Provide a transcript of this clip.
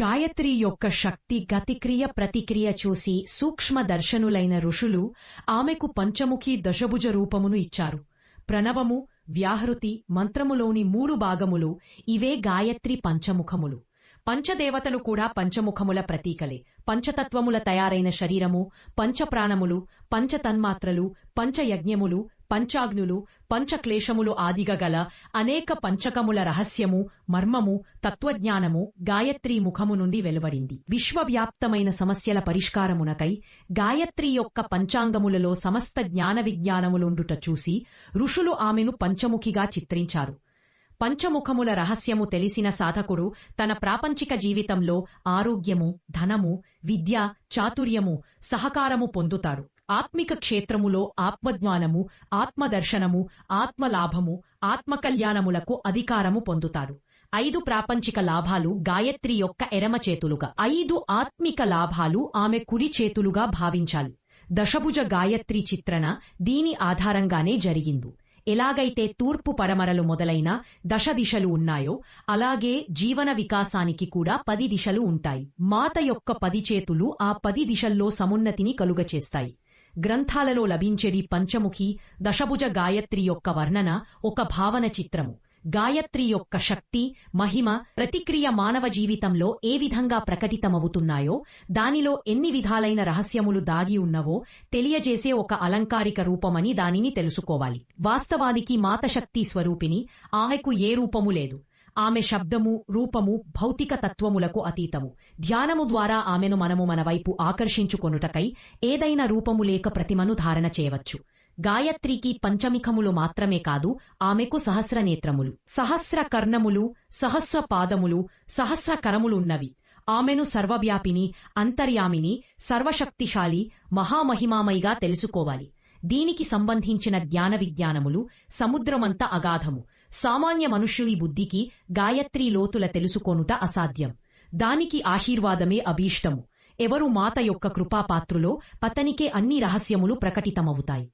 గాయత్రి యొక్క శక్తి గతిక్రియ ప్రతిక్రియ చూసి సూక్ష్మ దర్శనులైన ఋషులు ఆమెకు పంచముఖి దశభుజ రూపమును ఇచ్చారు. ప్రణవము వ్యాహృతి మంత్రములోని మూడు భాగములు ఇవే గాయత్రి పంచముఖములు. పంచదేవతలు కూడా పంచముఖముల ప్రతీకలే. పంచతత్వముల తయారైన శరీరము పంచప్రాణములు పంచతన్మాత్రలు పంచయజ్ఞములు పంచాగ్నులు పంచక్లేశములు ఆదిగా గల అనేక పంచకముల రహస్యము మర్మము తత్వజ్ఞానము గాయత్రీ ముఖము నుండి వెలువడింది. విశ్వవ్యాప్తమైన సమస్యల పరిష్కారమునకై గాయత్రి యొక్క పంచాంగములలో సమస్త జ్ఞాన విజ్ఞానములుండుట చూసి ఋషులు ఆమెను పంచముఖిగా చిత్రించారు. పంచముఖముల రహస్యము తెలిసిన సాధకుడు తన ప్రాపంచిక జీవితంలో ఆరోగ్యము ధనము విద్య చాతుర్యము సహకారము పొందుతాడు. ఆత్మిక క్షేత్రములో ఆత్మజ్ఞానము ఆత్మదర్శనము ఆత్మలాభము ఆత్మకల్యాణములకు అధికారము పొందుతాడు. ఐదు ప్రాపంచిక లాభాలు గాయత్రి యొక్క ఎడమ చేతులుగా. ఐదు ఆత్మిక లాభాలు ఆమె కుడి చేతులుగా భావించాలి. దశభుజ గాయత్రి చిత్రణ దీని ఆధారంగానే జరిగింది. ఎలాగైతే తూర్పు పడమరలు మొదలైన దశ దిశలు ఉన్నాయో అలాగే జీవన వికాసానికి కూడా పది దిశలు ఉంటాయి. మాత యొక్క పది చేతులు ఆ పది దిశల్లో సమున్నతిని కలుగచేస్తాయి. గ్రంథాలలో లభించేది పంచముఖి దశభుజ గాయత్రి యొక్క వర్ణన ఒక భావన చిత్రము. గాయత్రి యొక్క శక్తి మహిమ ప్రతిక్రియ మానవ జీవితంలో ఏ విధంగా ప్రకటితమవుతున్నాయో దానిలో ఎన్ని విధాలైన రహస్యములు దాగి ఉన్నవో తెలియజేసే ఒక అలంకారిక రూపమని దానిని తెలుసుకోవాలి. వాస్తవానికి మాతశక్తి స్వరూపిణి ఆమెకు ఏ రూపము లేదు. ఆమె శబ్దము రూపము భౌతిక తత్వములకు అతీతము. ధ్యానము ద్వారా ఆమెను మనము మన వైపు ఆకర్షించుకొనుటకై ఏదైనా రూపము లేక ప్రతిమను ధారణ చేయవచ్చు. గాయత్రికి పంచమిఖములు మాత్రమే కాదు ఆమెకు సహస్ర నేత్రములు సహస్ర కర్ణములు సహస్ర పాదములు సహస్ర కరములున్నవి ఆమెను సర్వవ్యాపిని అంతర్యామిని సర్వశక్తిశాలి మహామహిమామయిగా తెలుసుకోవాలి. దీనికి సంబంధించిన జ్ఞాన విజ్ఞానములు సముద్రమంత అగాధము. సామాన్య మనుష్యుని బుద్ధికి గాయత్రీ లోతుల తెలుసుకొనుట అసాధ్యం. దానికి ఆశీర్వాదమే అభీష్టము. ఎవరు మాత యొక్క కృపాపాత్రులో పతనికే అన్ని రహస్యములు ప్రకటితమవుతాయి.